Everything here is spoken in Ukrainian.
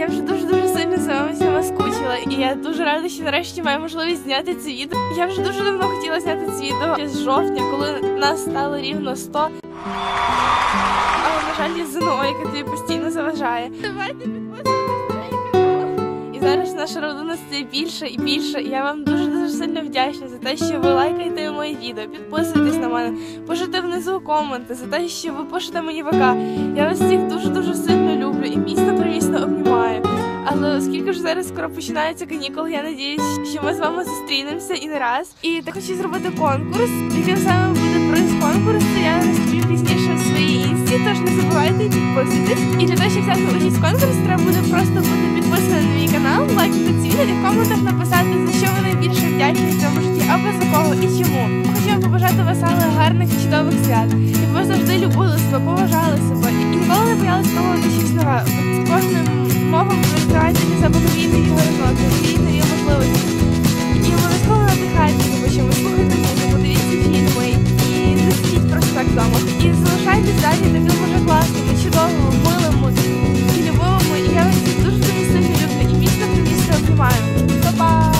я вже дуже дуже сильно з вами всіма і я дуже рада, що нарешті маю можливість зняти це відео. Я вже дуже давно хотіла зняти це відео з жовтня, коли нас стало рівно 100. Але на жаль, є ЗНО, яке тобі постійно заважає. Давайте підписуйтесь. Зараз наша родина стає більше і більше. і Я вам дуже дуже сильно вдячна за те, що ви лайкаєте моє відео, підписуєтесь на мене, пишете внизу коменти за те, що ви пишете мені ВК. Я вас всіх дуже дуже сильно оскільки вже зараз скоро починаються канікули, я надіюсь, що ми з вами зустрінемося і не раз. І так хочу зробити конкурс. Яким саме буде приз конкурсу, я розповім пізніше в своїй інсті, тож не забувайте підписуйтесь. І для того, щоб взяти участь в конкурсі, треба буде просто бути підписаним на мій канал, лайкнути це відео і в коментах написати, за що ви найбільше вдячні в цьому житті, або за кого і чому. Хочу вам побажати веселих, гарних чудових свят. І ви завжди Дані, ти дуже класно, ти чудово, мили музику, і любимо, і я вас всіх дуже дуже сильно люблю. І міцно, ти міцно обіймаю. Па-па!